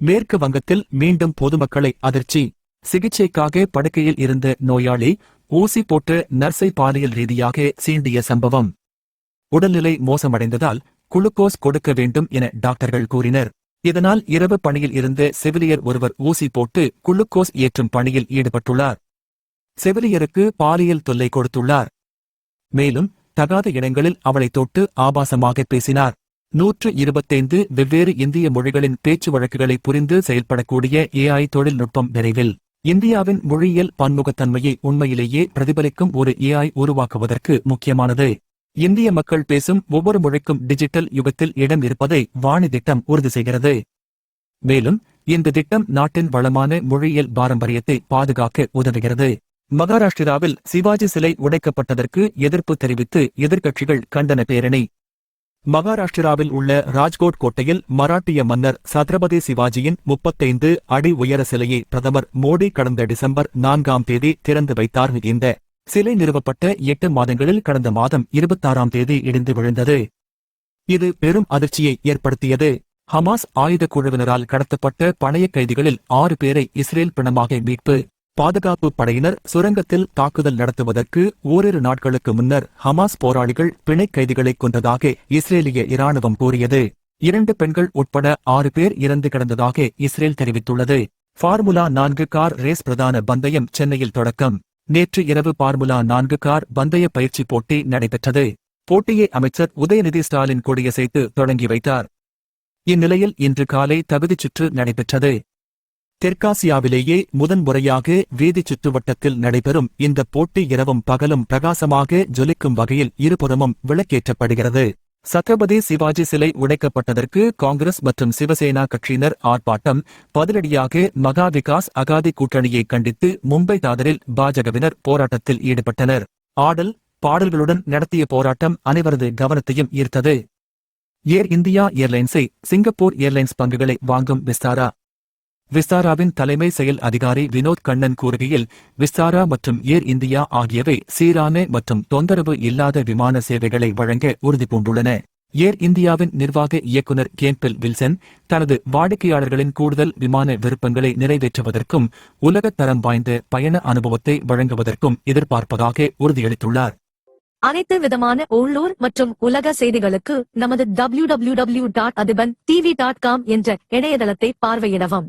மேற்கு வங்கத்தில் மீண்டும் பொதுமக்களை அதிர்ச்சி. சிகிச்சைக்காக படுக்கையில் இருந்த நோயாளி ஊசி போட்டு நர்சை பாலியல் ரீதியாக சீண்டிய சம்பவம். உடல்நிலை மோசமடைந்ததால் குளுக்கோஸ் கொடுக்க வேண்டும் என டாக்டர்கள் கூறினர். இதனால் இரவு பணியில் இருந்த செவிலியர் ஒருவர் ஊசி போட்டு குளுக்கோஸ் ஏற்றும் பணியில் ஈடுபட்டுள்ளார். செவிலியருக்கு பாலியல் தொல்லை கொடுத்துள்ளார். மேலும் தகாத இடங்களில் அவளை தொட்டு ஆபாசமாக பேசினார். நூற்று இருபத்தைந்து வெவ்வேறு இந்திய மொழிகளின் பேச்சு வழக்குகளை புரிந்து செயல்படக்கூடிய ஏஐ தொழில்நுட்பம் விரைவில். இந்தியாவின் மொழியியல் பன்முகத்தன்மையை உண்மையிலேயே பிரதிபலிக்கும் ஒரு ஏஐ உருவாக்குவதற்கு முக்கியமானது. இந்திய மக்கள் பேசும் ஒவ்வொரு மொழிக்கும் டிஜிட்டல் யுகத்தில் இடம் இருப்பதை வாணி திட்டம் உறுதி செய்கிறது. மேலும் இந்த திட்டம் நாட்டின் வளமான மொழியியல் பாரம்பரியத்தை பாதுகாக்க உதவுகிறது. மகாராஷ்டிராவில் சிவாஜி சிலை உடைக்கப்பட்டதற்கு எதிர்ப்பு தெரிவித்து எதிர்க்கட்சிகள் கண்டன பேரணி. மகாராஷ்டிராவில் உள்ள ராஜ்கோட் கோட்டையில் மராட்டிய மன்னர் சத்ரபதி சிவாஜியின் முப்பத்தைந்து அடி உயர சிலையை பிரதமர் மோடி கடந்த டிசம்பர் நான்காம் தேதி திறந்து வைத்தார். இந்த சிலை நிறுவப்பட்ட எட்டு மாதங்களில் கடந்த மாதம் இருபத்தாறாம் தேதி இடிந்து விழுந்தது. இது பெரும் அதிர்ச்சியை ஏற்படுத்தியது. ஹமாஸ் ஆயுத குழுவினரால் கடத்தப்பட்ட பழைய கைதிகளில் ஆறு பேரை இஸ்ரேல் பிணமாக மீட்பு பாதுகாப்பு படையினர் சுரங்கத்தில் தாக்குதல் நடத்துவதற்கு ஓரிரு நாட்களுக்கு முன்னர் ஹமாஸ் போராளிகள் பிணைக் கைதிகளை கொன்றதாக இஸ்ரேலிய இராணுவம் கூறியது. இரண்டு பெண்கள் உட்பட ஆறு பேர் இறந்து கிடந்ததாக இஸ்ரேல் தெரிவித்துள்ளது. ஃபார்முலா நான்கு கார் ரேஸ் பிரதான பந்தயம் சென்னையில் தொடக்கம். நேற்று இரவு பார்முலா நான்கு கார் பந்தய பயிற்சி போட்டி நடைபெற்றது. போட்டியை அமைச்சர் உதயநிதி ஸ்டாலின் கொடியசைத்து தொடங்கி வைத்தார். இந்நிலையில் இன்று காலை தகுதிச் சுற்று நடைபெற்றது. தெற்காசியாவிலேயே முதன்முறையாக வீதிச் சுற்றுவட்டத்தில் நடைபெறும் இந்த போட்டி இரவும் பகலும் பிரகாசமாக ஜொலிக்கும் வகையில் இருபுறமும் விளக்கேற்றப்படுகிறது. சத்ரபதி சிவாஜி சிலை உடைக்கப்பட்டதற்கு காங்கிரஸ் மற்றும் சிவசேனா கட்சியினர் ஆர்ப்பாட்டம். பதிலடியாக மகா விகாஸ் அகாதி கூட்டணியை கண்டித்து மும்பை தாதரில் பாஜகவினர் போராட்டத்தில் ஈடுபட்டனர். ஆடல் பாடல்களுடன் நடத்திய போராட்டம் அனைவரது கவனத்தையும் ஈர்த்தது. ஏர் இந்தியா ஏர்லைன்ஸை சிங்கப்பூர் ஏர்லைன்ஸ் பங்குகளை வாங்கும் விஸ்தாரா. விஸ்தாராவின் தலைமை செயல் அதிகாரி வினோத் கண்ணன் கூறுகையில் விஸ்தாரா மற்றும் ஏர் இந்தியா ஆகியவை சீரான மற்றும் தொந்தரவு இல்லாத விமான சேவைகளை வழங்க உறுதி பூண்டுள்ளன ஏர் இந்தியாவின் நிர்வாக இயக்குநர் கேம்பில் வில்சன் தனது வாடிக்கையாளர்களின் கூடுதல் விமான விருப்பங்களை நிறைவேற்றுவதற்கும் உலகத் தரம் வாய்ந்த பயண அனுபவத்தை வழங்குவதற்கும் எதிர்பார்ப்பதாக உறுதியளித்துள்ளார். அனைத்து விதமான உள்ளூர் மற்றும் உலக செய்திகளுக்கு நமது www.adiban.tv.com டாட் காம் என்ற இணையதளத்தை பார்வையிடவும்.